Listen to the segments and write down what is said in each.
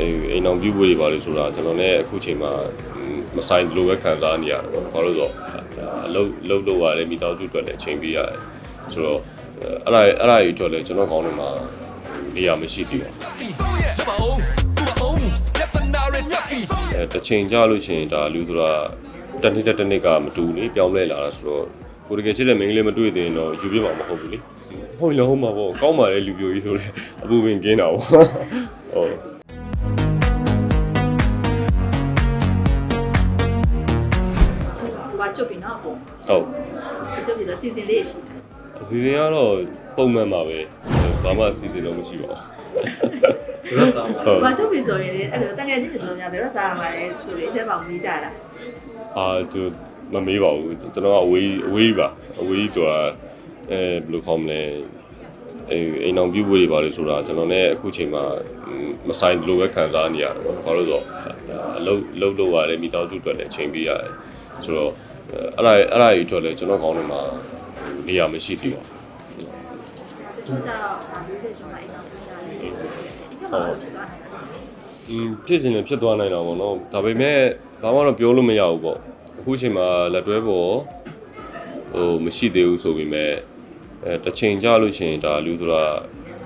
အဲအိမ်အောင်ပြုဖို့တွေပါလေဆိုတာကျွန်တော်လည်းအခုချိန်မှာမဆိုင်လိုပဲခံစားနေရတယ်ပေါ့ဘာလို့လဲဆိုတော့အလုပ်လုပ်လို့ရတယ်မိသားစုအတွက်လည်းချိန်ပေးရတယ်ဆိုတော့အဲ့ဒါအဲ့ဒါကြီးအတွက်လည်းကျွန်တော်ကောင်းတယ်မှာနေရာမရှိသေးဘူးအဲတချိန်ကြလို့ရှိရင်ဒါလူဆိုတာတစ်နှစ်တစ်နှစ်ကမတူနေပြောင်းလဲလာတာဆိုတော့ကိုတကယ်ချစ်တဲ့မိန်းကလေးမတွေ့သေးရင်တော့ယူပြမှာမဟုတ်ဘူးလေဟုတ်လည်းဟုတ်မှာပေါ့ကောင်းပါလေလူပြိုကြီးဆိုလေအပူပင်ကင်းတာပေါ့ဟုတ် ချုပ်ပြီနော်ပုံဟုတ်ချုပ်ပြီတော့စီစဉ်လေးရှိတယ်အစီအစဉ်ကတော့ပုံမှန်ပါပဲဘာမှအစီအစဉ်တော့မရှိပါဘူးဘယ်လိုစားမလဲဟုတ်ဟိုကချုပ်ပြီဆိုရင်လည်းအဲ့လိုတန်ငယ်ချင်းတွေတို့များဘယ်တော့စားရမှာလဲဆိုပြီးအချက်ပေါင်းပြီးကြတာအာသူမမေးပါဘူးကျွန်တော်ကအဝေးအဝေးပါအဝေးဆိုတာအဲဘယ်လိုခေါ်မလဲအဲအိမ်အောင်ပြုဖို့တွေပါလေဆိုတာကျွန်တော်လည်းအခုချိန်မှာမဆိုင်လိုပဲခံစားနေရတယ်ပေါ့ဘာလို့လဲဆိုတော့အလုပ်လုပ်လို့ရတယ်မိသားစုအတွက်လည်းချိန်ပေးရတယ် ဆိုတော့အဲ့ဒါအဲ့ဒါကြီးအတွက်လည်းကျွန်တော်ကောင်းတယ်မှာနေရာမရှိသေးပါဘူးတချို့ကျတော့ဒါလေးတဲ့ကျွန်တော်အိမ်အောင်ပြကြတယ်ဒီချက်မှာဖြစ်သွားတယ်อืมဖြစ်ရင်လည်းဖြစ်သွားနိုင်တာပေါ့နော်ဒါပေမဲ့ဘာမှတော့ပြောလို့မရဘူးပေါ့အခုချိန်မှာလက်တွဲပေါ်ဟိုမရှိသေးဘူးဆိုပေမဲ့အဲတစ်ချိန်ကြာလို့ရှိရင်ဒါလူဆိုတာ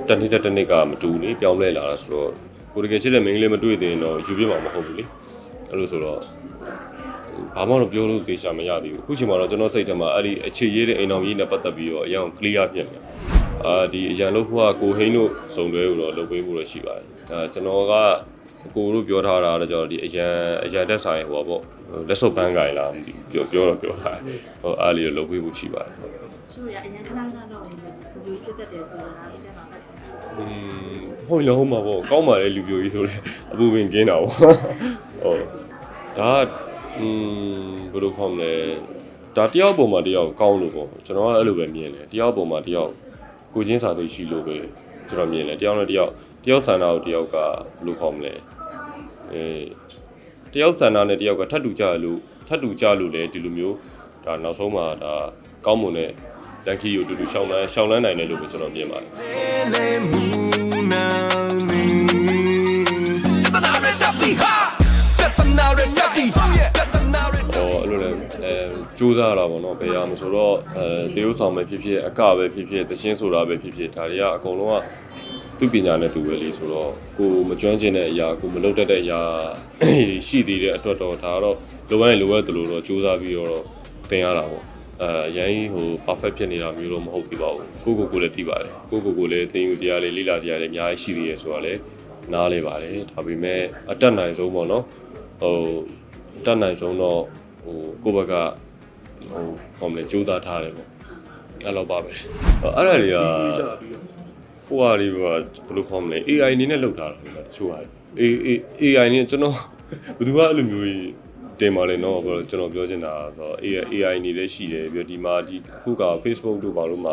တစ်နှစ်တစ်နှစ်ကမတူနေပြောင်းလဲလာတာဆိုတော့ကိုတကယ်ချစ်တဲ့မိန်းကလေးမတွေ့သေးရင်တော့ယူပြမှာမဟုတ်ဘူးလေအဲ့လိုဆိုတော့ ဘာမှတော့ပြောလို့သေချာမရသေးဘူးအခုချိန်မှာတော့ကျွန်တော်စိတ်ထဲမှာအဲ့ဒီအခြေရေးတဲ့အိမ်တော်ကြီးနဲ့ပတ်သက်ပြီးတော့အရင် clear ဖြစ်နေတယ်အာဒီအရန်လို့ဖို့ကကိုဟိန်းတို့စုံတွဲကိုတော့လုပ်ပေးဖို့တော့ရှိပါတယ်အဲကျွန်တော်ကအကိုတို့ပြောထားတာတော့ကျွန်တော်ဒီအရန်အရန်တက်ဆိုင်ဟိုပေါ့လက်စုပ်ပန်းကြိုင်လားမသိဘူးပြောပြောတော့ပြောတာဟိုအားလေးတော့လုပ်ပေးဖို့ရှိပါတယ်သူတို့ရအရင်ခဏခဏတော့ဘယ်လိုဖြစ်တတ်တယ်ဆိုတော့ဒါလေးချက်မှာပဲอืมဟုတ်လည်းဟုတ်မှာပေါ့ကောင်းပါလေလူပြိုကြီးဆိုလေအပူပင်ကင်းတာပေါ့ဟုတ်ဒါက อืมဘယ်လိုခေါ်မလဲဒါတယောက်ပုံမှာတယောက်ကောင်းလို့ပေါ့ကျွန်တော်ကအဲ့လိုပဲမြင်တယ်တယောက်ပုံမှာတယောက်ကိုချင်းစာသိရှိလို့ပဲကျွန်တော်မြင်တယ်တယောက်နဲ့တယောက်တယောက်ဆန္ဒကိုတယောက်ကဘယ်လိုခေါ်မလဲအဲတယောက်ဆန္ဒနဲ့တယောက်ကထပ်တူကြလို့ထပ်တူကြလို့လေဒီလိုမျိုးဒါနောက်ဆုံးမှာဒါကောင်းမွန်တဲ့လန်ကီကိုတူတူရှောင်းလန်းရှောင်းလန်းနိုင်တယ်လို့ပဲကျွန်တော်မြင်ပါတယ်ဟော အဲစူးစမ်းရတာပေါ့နော်ဘယ်ရမဆိုတော့အဲတေယုဆောင်ပဲဖြစ်ဖြစ်အကပဲဖြစ်ဖြစ်တခြင်းဆိုတာပဲဖြစ်ဖြစ်ဒါတွေကအကုန်လုံးကသူ့ပညာနဲ့သူပဲလေဆိုတော့ကိုမကျွမ်းကျင်တဲ့အရာကိုမလုပ်တတ်တဲ့အရာရှိသေးတဲ့အတွက်တော့ဒါကတော့လိုအပ်ရင်လိုအပ်တယ်လို့တော့စူးစမ်းပြီးတော့သင်ရတာပေါ့အဲအရင်ဟို perfect ဖြစ်နေတာမျိုးတော့မဟုတ်သေးပါဘူးကိုကိုကိုလည်းသိပါတယ်ကိုကိုကိုလည်းသင်ယူကြရလေလေ့လာကြရလေအများကြီးရှိသေးရဆိုတော့လေနားလေပါတယ်ဒါပေမဲ့အတက်နိုင်ဆုံးပေါ့နော်ဟိုတက်နိုင်ဆုံးတော့ဟိုကိုယ့်ဘက်က ဟိုဟောမလဲကြိုးစားထားတယ်ပေါ့အဲ့လိုပါပဲအဲ့ဒါတွေကဟိုဟာတွေဘယ်လိုခေါ်မလဲ AI အနေနဲ့လောက်ထားတာလေတချို့ဟာ AI နဲ့ကျွန်တော်ဘယ်သူကအဲ့လိုမျိုးကြီးတင်ပါလေနော်ကျွန်တော်ပြောချင်တာဆို AI AI အနေနဲ့ရှိတယ်ပြီးတော့ဒီမှာဒီခုက Facebook တို့ဘာလို့မှ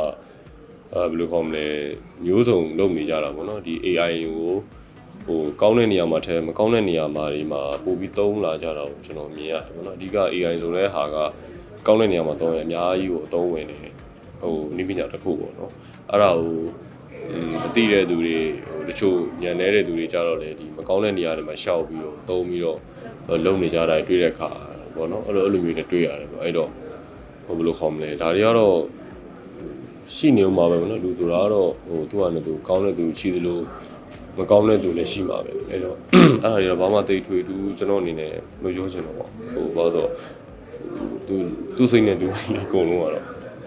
အဲဘယ်လိုခေါ်မလဲမျိုးစုံလုပ်နေကြတာပေါ့နော်ဒီ AI ကိုဟိုကောင်းတဲ့နေရာမှာထဲမကောင်းတဲ့နေရာမှာဒီမှာပို့ပြီးသုံးလာကြတာကိုကျွန်တော်မြင်ရတယ်ပေါ့နော်အဓိက AI ဆိုတဲ့ဟာက ကောင်းတဲ့နေရာမှာသုံးရင်အများကြီးကိုအသုံးဝင်နေဟိုနိပညာတစ်ခုပေါ့နော်အဲ့ဒါကိုမသိတဲ့သူတွေဟိုတချို့ညံနေတဲ့သူတွေကြတော့လေဒီမကောင်းတဲ့နေရာတွေမှာရှောက်ပြီးတော့သုံးပြီးတော့လုံနေကြတာတွေ့တဲ့အခါပေါ့နော်အဲ့လိုအဲ့လိုမျိုးတွေတွေ့ရတယ်ပေါ့အဲ့တော့ဟိုဘယ်လိုခေါ်မလဲဒါတွေကတော့ရှိနေဦးမှာပဲဗောနော်လူဆိုတာကတော့ဟိုသူ့ဟာနဲ့သူကောင်းတဲ့သူရှိသလိုမကောင်းတဲ့သူလည်းရှိမှာပဲအဲ့တော့အဲ့ဒါတွေတော့ဘာမှသိထွေတူကျွန်တော်အနေနဲ့မပြောချင်တော့ဘူးဟိုဘာလို့ သူသူစိတ်နဲ့သူအကုန်လုံးကတော့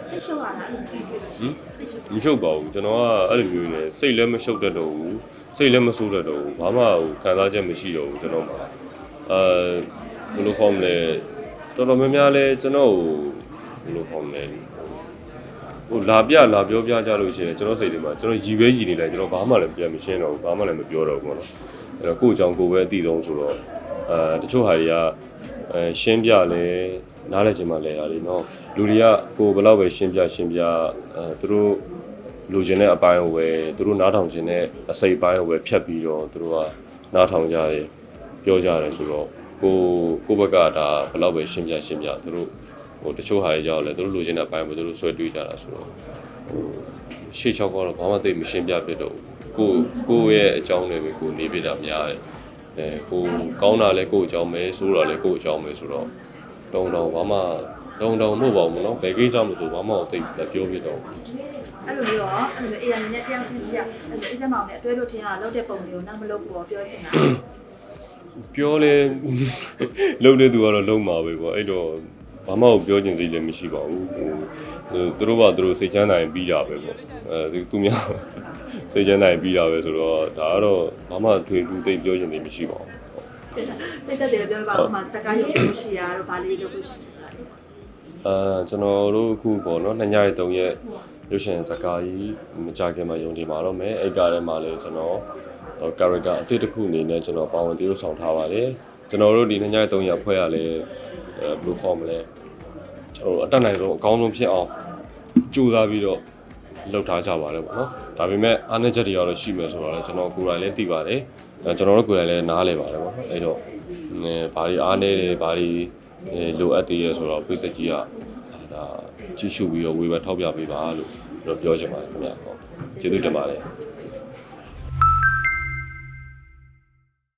စိတ်ရှုပ်ရတာအဲ့လိုဖြစ်ဖြစ်ဟင်စိတ်ရှုပ်မရှုပ်ပါဘူးကျွန်တော်ကအဲ့လိုမျိုးနေစိတ်လည်းမရှုပ်တတ်တော့ဘူးစိတ်လည်းမဆိုးတတ်တော့ဘူးဘာမှဟိုခံစားချက်မရှိတော့ဘူးကျွန်တော်မှာအဲဘယ်လိုခေါ်မလဲတော်တော်များများလဲကျွန်တော်ဘယ်လိုခေါ်မလဲဟိုလာပြလာပြောပြကြလို့ရှိရင်ကျွန်တော်စိတ်ထဲမှာကျွန်တော်ရည်ပဲရည်နေလိုက်ကျွန်တော်ဘာမှလည်းပြန်မရှင်းတော့ဘူးဘာမှလည်းမပြောတော့ဘူးပေါ့နော်အဲ့တော့ကိုယ့်အကြောင်းကိုယ်ပဲအသိဆုံးဆိုတော့အဲတချို့ဟာတွေကအဲရှင်းပြလဲ နားလည်ချင်မှလဲရတယ်နော်လူတွေကကိုယ်ဘယ်လောက်ပဲရှင်းပြရှင်းပြအဲသူတို့လူချင်းတဲ့အပိုင်းကိုပဲသူတို့နားထောင်ခြင်းတဲ့အစိပ်ပိုင်းကိုပဲဖြတ်ပြီးတော့သူတို့ကနားထောင်ကြတယ်ပြောကြတယ်ဆိုတော့ကိုကိုယ့်ဘက်ကဒါဘယ်လောက်ပဲရှင်းပြရှင်းပြသူတို့ဟိုတချို့ဟာတွေကြောက်လဲသူတို့လိုချင်တဲ့အပိုင်းကိုသူတို့ဆွဲတွေးကြတာဆိုတော့ဟိုရှေ့ချောက်ကတော့ဘာမှသိမရှင်းပြပြတော့ဘူးကိုကိုယ့်ရဲ့အကြောင်းတွေပဲကိုနေပြတာများတယ်အဲကိုကောင်းတာလဲကိုအကြောင်းပဲဆိုးတာလဲကိုအကြောင်းပဲဆိုတော့ တုံတုံဘာမှတုံတုံမဟုတ်ပါဘူးနော်ဘယ်ကိစ္စမဆိုဘာမှမသိဘူးပြောပြတော့အဲ့လိုမျိုးရောအဲ့လိုမျိုးအေးရနေနဲ့တရားဖြစ်ပြအဲ့လိုအေးစက်မောင်နဲ့အတွဲလို့ထင်ရလောက်တဲ့ပုံတွေကိုနောက်မလုပ်ဘူးပြောချင်တာပြောလဲလုံတဲ့သူကတော့လုံမှာပဲပေါ့အဲ့တော့ဘာမှပြောချင်စိတ်လည်းမရှိပါဘူးဟိုသူတို့ကသူတို့စိတ်ချမ်းသာရင်ပြီးတာပဲပေါ့အဲသူများစိတ်ချမ်းသာရင်ပြီးတာပဲဆိုတော့ဒါကတော့ဘာမှထွေထူးသိပြောချင်သေးမရှိပါဘူး တိတ်တက်တယ်ပြောပါဦးမှာစကားရုပ်လို့ရှိရတော့ဗာလေးလုပ်လို့ရှိနေစားတယ်အာကျွန်တော်တို့အခုပေါ့နော်နှစ်ညရဲ့သုံးရက်ရုပ်ရှင်ဇာတ်ကားကြီးမကြခင်မှာယုံတင်ပါတော့မယ်အဲ့ကားထဲမှာလည်းကျွန်တော် character အသစ်တစ်ခုအနေနဲ့ကျွန်တော်ပါဝင်တည်လို့ဆောင်ထားပါတယ်ကျွန်တော်တို့ဒီနှစ်ညရဲ့သုံးရက်ဖွဲ့ရလဲအဲဘယ်လိုခေါ်မလဲကျွန်တော်တို့အတက်နိုင်ဆုံးအကောင်းဆုံးဖြစ်အောင်ကြိုးစားပြီးတော့လုပ်ထားကြပါတယ်ပေါ့နော်ဒါပေမဲ့အားနည်းချက်တွေကတော့ရှိမယ်ဆိုတော့လည်းကျွန်တော်ကိုယ်တိုင်လည်းသိပါတယ်အဲ ကျွန်တော်တို့ကိုယ်တိုင်လည်းနားလည်ပါတယ်ပေါ့နော်အဲ့တော့အဲဘာတွေအားနည်းတယ်ဘာတွေအဲလိုအပ်သေးရဆိုတော့ပြည်သက်ကြီးကအာဒါကြည့်ရှုပြီးတော့ဝေဖန်ထောက်ပြပေးပါလို့ကျွန်တော်ပြောချင်ပါတယ်ခင်ဗျာဟုတ်ကျေးဇူးတင်ပါတယ်